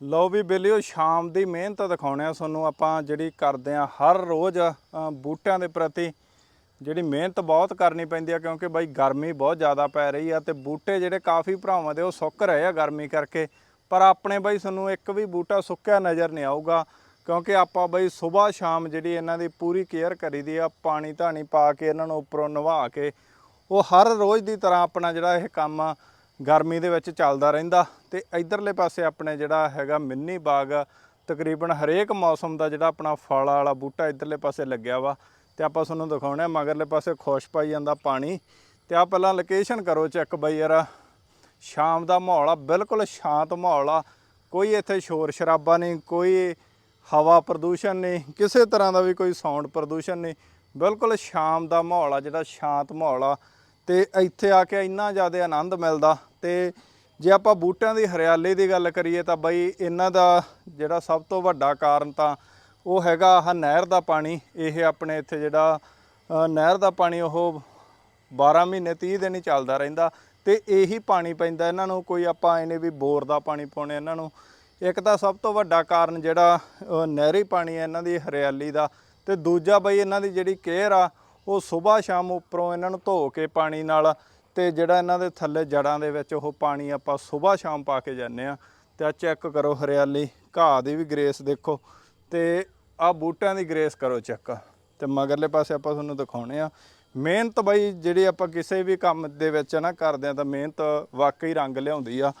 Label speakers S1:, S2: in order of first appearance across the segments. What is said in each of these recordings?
S1: ਲਓ ਵੀ ਬੇਲਿਓ, ਸ਼ਾਮ ਦੀ ਮਿਹਨਤ ਦਿਖਾਉਣੇ ਆ ਤੁਹਾਨੂੰ ਆਪਾਂ ਜਿਹੜੀ ਕਰਦੇ ਆ ਹਰ ਰੋਜ਼ ਬੂਟਿਆਂ ਦੇ ਪ੍ਰਤੀ ਜਿਹੜੀ ਮਿਹਨਤ ਬਹੁਤ ਕਰਨੀ ਪੈਂਦੀ ਆ ਕਿਉਂਕਿ ਬਾਈ ਗਰਮੀ ਬਹੁਤ ਜ਼ਿਆਦਾ ਪੈ ਰਹੀ ਆ ਤੇ ਬੂਟੇ ਜਿਹੜੇ ਕਾਫੀ ਭਰਾਵਾਂ ਦੇ ਉਹ ਸੁੱਕ ਰਹੇ ਆ ਗਰਮੀ ਕਰਕੇ। ਪਰ ਆਪਣੇ ਬਾਈ ਤੁਹਾਨੂੰ ਇੱਕ ਵੀ ਬੂਟਾ ਸੁੱਕਿਆ ਨਜ਼ਰ ਨਹੀਂ ਆਊਗਾ ਕਿਉਂਕਿ ਆਪਾਂ ਬਈ ਸਵੇਰ ਸ਼ਾਮ ਜਿਹੜੀ ਇਹਨਾਂ ਦੀ ਪੂਰੀ ਕੇਅਰ ਕਰੀਦੀ ਆ, ਪਾਣੀ ਧਾਣੀ ਪਾ ਕੇ ਇਹਨਾਂ ਨੂੰ ਉੱਪਰੋਂ ਨਵਾ ਕੇ, ਉਹ ਹਰ ਰੋਜ਼ ਦੀ ਤਰ੍ਹਾਂ ਆਪਣਾ ਜਿਹੜਾ ਇਹ ਕੰਮ ਆ ਗਰਮੀ ਦੇ ਵਿੱਚ ਚੱਲਦਾ ਰਹਿੰਦਾ ਤੇ ਇਧਰਲੇ ਪਾਸੇ ਆਪਣੇ ਜਿਹੜਾ ਹੈਗਾ ਮਿੰਨੀ ਬਾਗ ਆ, ਤਕਰੀਬਨ ਹਰੇਕ ਮੌਸਮ ਦਾ ਜਿਹੜਾ ਆਪਣਾ ਫਲ ਵਾਲਾ ਬੂਟਾ ਇਧਰਲੇ ਪਾਸੇ ਲੱਗਿਆ ਵਾ ਤੇ ਆਪਾਂ ਤੁਹਾਨੂੰ ਦਿਖਾਉਣਾ ਮਗਰਲੇ ਪਾਸੇ ਖੁਸ਼ ਪਾਈ ਜਾਂਦਾ ਪਾਣੀ ਤੇ ਆ ਪਹਿਲਾਂ ਲੋਕੇਸ਼ਨ ਕਰੋ ਚੈੱਕ ਬਾਈ ਯਾਰ ਸ਼ਾਮ ਦਾ ਮਾਹੌਲ ਆ ਬਿਲਕੁਲ ਸ਼ਾਂਤ ਮਾਹੌਲ ਆ। ਕੋਈ ਇੱਥੇ ਸ਼ੋਰ ਸ਼ਰਾਬਾ ਨਹੀਂ ਕੋਈ ਹਵਾ ਪ੍ਰਦੂਸ਼ਣ ਨਹੀਂ ਕਿਸੇ ਤਰ੍ਹਾਂ ਦਾ ਵੀ ਕੋਈ ਸਾਊਂਡ ਪ੍ਰਦੂਸ਼ਣ ਨਹੀਂ। ਬਿਲਕੁਲ ਸ਼ਾਮ ਦਾ ਮਾਹੌਲ ਆ ਜਿਹੜਾ ਸ਼ਾਂਤ ਮਾਹੌਲ ਆ। ਤੇ ਇੱਥੇ ਆ ਕੇ ਇੰਨਾ ਜ਼ਿਆਦਾ ਆਨੰਦ ਮਿਲਦਾ ਤੇ ਜੇ ਆਪਾਂ ਬੂਟਿਆਂ ਦੀ ਹਰਿਆਲੀ ਦੀ ਗੱਲ ਕਰੀਏ ਤਾਂ ਬਈ ਇਹਨਾਂ ਦਾ ਜਿਹੜਾ ਸਭ ਤੋਂ ਵੱਡਾ ਕਾਰਨ ਤਾਂ ਉਹ ਹੈਗਾ ਆਹ ਨਹਿਰ ਦਾ ਪਾਣੀ। ਇਹ ਆਪਣੇ ਇੱਥੇ ਜਿਹੜਾ ਨਹਿਰ ਦਾ ਪਾਣੀ ਉਹ 12 ਮਹੀਨੇ 30 ਦਿਨ ਹੀ ਚੱਲਦਾ ਰਹਿੰਦਾ ਤੇ ਇਹੀ ਪਾਣੀ ਪੈਂਦਾ ਇਹਨਾਂ ਨੂੰ, ਕੋਈ ਆਪਾਂ ਇਹਨੇ ਵੀ ਬੋਰ ਦਾ ਪਾਣੀ ਪਾਉਣੇ ਇਹਨਾਂ ਨੂੰ। ਇੱਕ ਤਾਂ ਸਭ ਤੋਂ ਵੱਡਾ ਕਾਰਨ ਜਿਹੜਾ ਨਹਿਰੀ ਪਾਣੀ ਹੈ ਇਹਨਾਂ ਦੀ ਹਰਿਆਲੀ ਦਾ ਤੇ ਦੂਜਾ ਬਈ ਇਹਨਾਂ ਦੀ ਜਿਹੜੀ ਕੇਅਰ ਆ ਉਹ ਸਵੇਰ ਸ਼ਾਮ ਉੱਪਰੋਂ ਇਹਨਾਂ ਨੂੰ ਧੋ ਕੇ ਪਾਣੀ ਨਾਲ ਤੇ ਜਿਹੜਾ ਇਹਨਾਂ ਦੇ ਥੱਲੇ ਜੜਾਂ ਦੇ ਵਿੱਚ ਉਹ ਪਾਣੀ ਆਪਾਂ ਸਵੇਰ ਸ਼ਾਮ ਪਾ ਕੇ ਜਾਂਦੇ ਆ ਤੇ ਆ ਚੈੱਕ ਕਰੋ ਹਰਿਆਲੀ, ਘਾਹ ਦੀ ਵੀ ਗ੍ਰੇਸ ਦੇਖੋ ਤੇ ਆ ਬੂਟਿਆਂ ਦੀ ਗ੍ਰੇਸ ਕਰੋ ਚੈੱਕ ਤੇ ਮਗਰਲੇ ਪਾਸੇ ਆਪਾਂ ਤੁਹਾਨੂੰ ਦਿਖਾਉਣੇ ਆ ਮਿਹਨਤ ਬਈ, ਜਿਹੜੀ ਆਪਾਂ ਕਿਸੇ ਵੀ ਕੰਮ ਦੇ ਵਿੱਚ ਨਾ ਕਰਦੇ ਆ ਤਾਂ ਮਿਹਨਤ ਵਾਕਈ ਰੰਗ ਲਿਆਉਂਦੀ ਆ।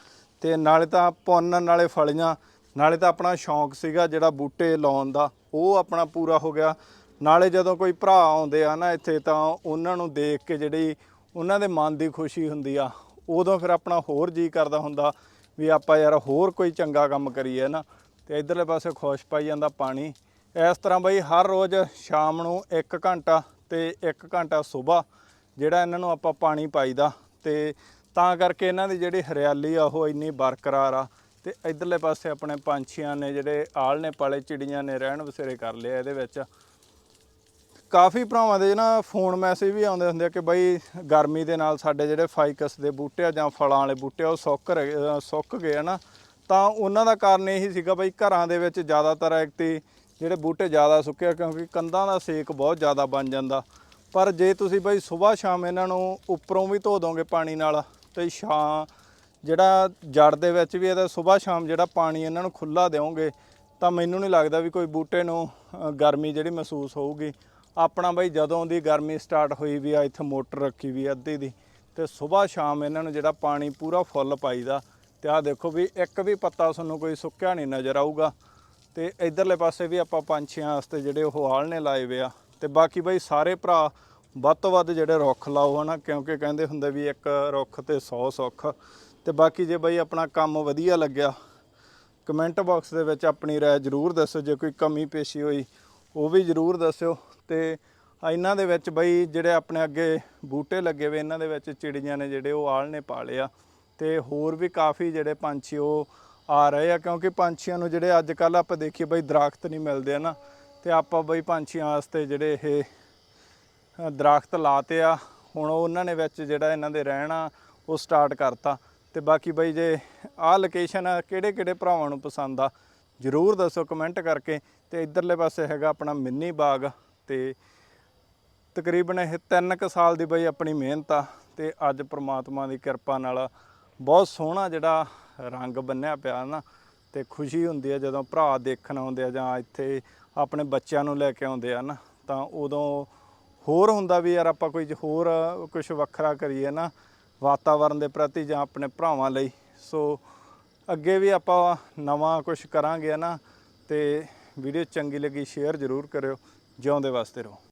S1: ਤੇ ਨਾਲੇ ਤਾਂ ਪੁੰਨ, ਨਾਲੇ ਫਲੀਆਂ, ਨਾਲੇ ਤਾਂ ਆਪਣਾ ਸ਼ੌਂਕ ਸੀਗਾ ਜਿਹੜਾ ਬੂਟੇ ਲਾਉਣ ਦਾ, ਉਹ ਆਪਣਾ ਪੂਰਾ ਹੋ ਗਿਆ। ਨਾਲੇ ਜਦੋਂ ਕੋਈ ਭਰਾ ਆਉਂਦੇ ਆ ਨਾ ਇੱਥੇ ਤਾਂ ਉਹਨਾਂ ਨੂੰ ਦੇਖ ਕੇ ਜਿਹੜੀ ਉਹਨਾਂ ਦੇ ਮਨ ਦੀ ਖੁਸ਼ੀ ਹੁੰਦੀ ਆ, ਉਦੋਂ ਫਿਰ ਆਪਣਾ ਹੋਰ ਜੀ ਕਰਦਾ ਹੁੰਦਾ ਵੀ ਆਪਾਂ ਯਾਰ ਹੋਰ ਕੋਈ ਚੰਗਾ ਕੰਮ ਕਰੀਏ ਨਾ। ਤੇ ਇਧਰਲੇ ਪਾਸੇ ਖੁਸ਼ ਪਾਈ ਜਾਂਦਾ ਪਾਣੀ। ਇਸ ਤਰ੍ਹਾਂ ਬਈ ਹਰ ਰੋਜ਼ ਸ਼ਾਮ ਨੂੰ 1 ਘੰਟਾ ਤੇ 1 ਘੰਟਾ ਸਵੇਰ ਜਿਹੜਾ ਇਹਨਾਂ ਨੂੰ ਆਪਾਂ ਪਾਣੀ ਪਾਈਦਾ। ਤੇ ਤਾਂ ਕਰਕੇ ਇਹਨਾਂ ਦੀ ਜਿਹੜੀ ਹਰਿਆਲੀ ਆ, ਉਹ ਇੰਨੀ ਬਰਕਰਾਰ ਆ। ਤੇ ਇਧਰਲੇ ਪਾਸੇ ਆਪਣੇ ਪੰਛੀਆਂ ਨੇ ਜਿਹੜੇ ਆਲਣੇ ਪਾਲੇ ਚਿੜੀਆਂ ਨੇ, ਰਹਿਣ ਬਸੇਰੇ ਕਰ ਲਿਆ ਇਹਦੇ ਵਿੱਚ। ਕਾਫੀ ਭਰਾਵਾਂ ਦੇ ਨਾ ਫੋਨ ਮੈਸੇਜ ਵੀ ਆਉਂਦੇ ਹੁੰਦੇ ਆ ਕਿ ਬਾਈ ਗਰਮੀ ਦੇ ਨਾਲ ਸਾਡੇ ਜਿਹੜੇ ਫਾਈਕਸ ਦੇ ਬੂਟੇ ਆ ਜਾਂ ਫਲਾਂ ਵਾਲੇ ਬੂਟੇ ਆ, ਉਹ ਸੁੱਕ ਰਹੇ- ਸੁੱਕ ਗਏ ਆ ਨਾ, ਤਾਂ ਉਹਨਾਂ ਦਾ ਕਾਰਨ ਇਹੀ ਸੀਗਾ ਬਾਈ ਘਰਾਂ ਦੇ ਵਿੱਚ ਜ਼ਿਆਦਾਤਰ ਐਕਤੀ ਜਿਹੜੇ ਬੂਟੇ ਜ਼ਿਆਦਾ ਸੁੱਕੇ ਆ, ਕਿਉਂਕਿ ਕੰਧਾਂ ਦਾ ਸੇਕ ਬਹੁਤ ਜ਼ਿਆਦਾ ਬਣ ਜਾਂਦਾ। ਪਰ ਜੇ ਤੁਸੀਂ ਬਾਈ ਸਵੇਰ ਸ਼ਾਮ ਇਹਨਾਂ ਨੂੰ ਉੱਪਰੋਂ ਵੀ ਧੋ ਦੋਗੇ ਪਾਣੀ ਨਾਲ, ਤੇ ਸ਼ਾਂ ਜਿਹੜਾ ਜੜ ਦੇ ਵਿੱਚ ਵੀ ਇਹਦਾ ਸਵੇਰ ਸ਼ਾਮ ਜਿਹੜਾ ਪਾਣੀ ਇਹਨਾਂ ਨੂੰ ਖੁੱਲਾ ਦਿਓਗੇ, ਤਾਂ ਮੈਨੂੰ ਨਹੀਂ ਲੱਗਦਾ ਵੀ ਕੋਈ ਬੂਟੇ ਨੂੰ ਗਰਮੀ ਜਿਹੜੀ ਮਹਿਸੂਸ ਹੋਊਗੀ। ਆਪਣਾ ਬਈ ਜਦੋਂ ਦੀ ਗਰਮੀ ਸਟਾਰਟ ਹੋਈ ਵੀ ਆ, ਇੱਥੇ ਮੋਟਰ ਰੱਖੀ ਵੀ ਅੱਧੀ ਦੀ, ਤੇ ਸਵੇਰ ਸ਼ਾਮ ਇਹਨਾਂ ਨੂੰ ਜਿਹੜਾ ਪਾਣੀ ਪੂਰਾ ਫੁੱਲ ਪਾਈਦਾ, ਤੇ ਆਹ ਦੇਖੋ ਵੀ ਇੱਕ ਵੀ ਪੱਤਾ ਤੁਹਾਨੂੰ ਕੋਈ ਸੁੱਕਿਆ ਨਹੀਂ ਨਜ਼ਰ ਆਊਗਾ। ਤੇ ਇਧਰਲੇ ਪਾਸੇ ਵੀ ਆਪਾਂ ਪੰਛੀਆਂ ਵਾਸਤੇ ਜਿਹੜੇ ਉਹ ਆਲਣੇ ਲਾਏ ਵੇ ਆ। ਤੇ ਬਾਕੀ ਬਈ ਸਾਰੇ ਭਰਾ ਵੱਧ ਤੋਂ ਵੱਧ ਜਿਹੜੇ ਰੁੱਖ ਲਾਓ ਹਨਾ, ਕਿਉਂਕਿ ਕਹਿੰਦੇ ਹੁੰਦੇ ਵੀ ਇੱਕ ਰੁੱਖ ਤੇ 100 ਸੁੱਖ। ਤੇ ਬਾਕੀ ਜੇ ਬਈ ਆਪਣਾ ਕੰਮ ਵਧੀਆ ਲੱਗਿਆ, ਕਮੈਂਟ ਬਾਕਸ ਦੇ ਵਿੱਚ ਆਪਣੀ ਰਾਏ ਜ਼ਰੂਰ ਦੱਸੋ ਜੇ ਕੋਈ ਕਮੀ ਪੇਸ਼ੀ ਹੋਈ, ਉਹ ਵੀ ਜ਼ਰੂਰ ਦੱਸਿਓ। ਤੇ ਇਹਨਾਂ ਦੇ ਵਿੱਚ ਬਈ ਜਿਹੜੇ ਆਪਣੇ ਅੱਗੇ ਬੂਟੇ ਲੱਗੇ ਵੇ ਇਹਨਾਂ ਦੇ ਵਿੱਚ ਚਿੜੀਆਂ ਨੇ ਜਿਹੜੇ ਉਹ ਆਲਣੇ ਪਾਲੇ ਆ। ਤੇ ਹੋਰ ਵੀ ਕਾਫੀ ਜਿਹੜੇ ਪੰਛੀ ਉਹ ਆ ਰਹੇ ਆ ਕਿਉਂਕਿ ਪੰਛੀਆਂ ਨੂੰ ਜਿਹੜੇ ਅੱਜ ਕੱਲ ਆਪਾਂ ਦੇਖੀਏ ਬਈ ਦਰਖਤ ਨਹੀਂ ਮਿਲਦੇ ਆ ਨਾ ਤੇ ਆਪਾਂ ਬਈ ਪੰਛੀਆਂ ਵਾਸਤੇ ਜਿਹੜੇ ਇਹ ਅ, ਦਰਖਤ ਲਾਤੇ ਆ ਹੁਣ ਉਹਨਾਂ ਨੇ ਵਿੱਚ ਜਿਹੜਾ ਇਹਨਾਂ ਦੇ ਰਹਿਣਾ ਉਹ ਸਟਾਰਟ ਕਰਤਾ। ਤੇ ਬਾਕੀ ਬਈ ਜੇ ਆਹ ਲੋਕੇਸ਼ਨ ਆ ਕਿਹੜੇ ਕਿਹੜੇ ਭਰਾਵਾਂ ਨੂੰ ਪਸੰਦ ਆ ਜਰੂਰ ਦੱਸੋ ਕਮੈਂਟ ਕਰਕੇ। ਤੇ ਇਧਰਲੇ ਪਾਸੇ ਹੈਗਾ ਆਪਣਾ ਮਿੰਨੀ ਬਾਗ। ਤੇ ਤਕਰੀਬਨ ਇਹ 3 ਕੁ ਸਾਲ ਦੀ ਬਈ ਆਪਣੀ ਮਿਹਨਤ ਆ ਤੇ ਅੱਜ ਪ੍ਰਮਾਤਮਾ ਦੀ ਕਿਰਪਾ ਨਾਲ ਬਹੁਤ ਸੋਹਣਾ ਜਿਹੜਾ ਰੰਗ ਬੰਨਿਆ ਪਿਆ ਨਾ ਤੇ ਖੁਸ਼ੀ ਹੁੰਦੀ ਹੈ ਜਦੋਂ ਭਰਾ ਦੇਖਣ ਆਉਂਦੇ ਆ ਜਾਂ ਇੱਥੇ ਆਪਣੇ ਬੱਚਿਆਂ ਨੂੰ ਲੈ ਕੇ ਆਉਂਦੇ ਆ ਨਾ, ਤਾਂ ਉਦੋਂ ਹੋਰ ਹੁੰਦਾ ਵੀ ਯਾਰ ਆਪਾਂ ਕੋਈ ਹੋਰ ਕੁਝ ਵੱਖਰਾ ਕਰੀਏ ਨਾ ਵਾਤਾਵਰਨ ਦੇ ਪ੍ਰਤੀ ਜਾਂ ਆਪਣੇ ਭਰਾਵਾਂ ਲਈ। ਸੋ ਅੱਗੇ ਵੀ ਆਪਾਂ ਨਵਾਂ ਕੁਝ ਕਰਾਂਗੇ ਨਾ ਤੇ ਵੀਡੀਓ ਚੰਗੀ ਲੱਗੀ ਸ਼ੇਅਰ ਜ਼ਰੂਰ ਕਰਿਓ। ਜਿਉਂਦੇ ਵਾਸਤੇ ਰਹੋ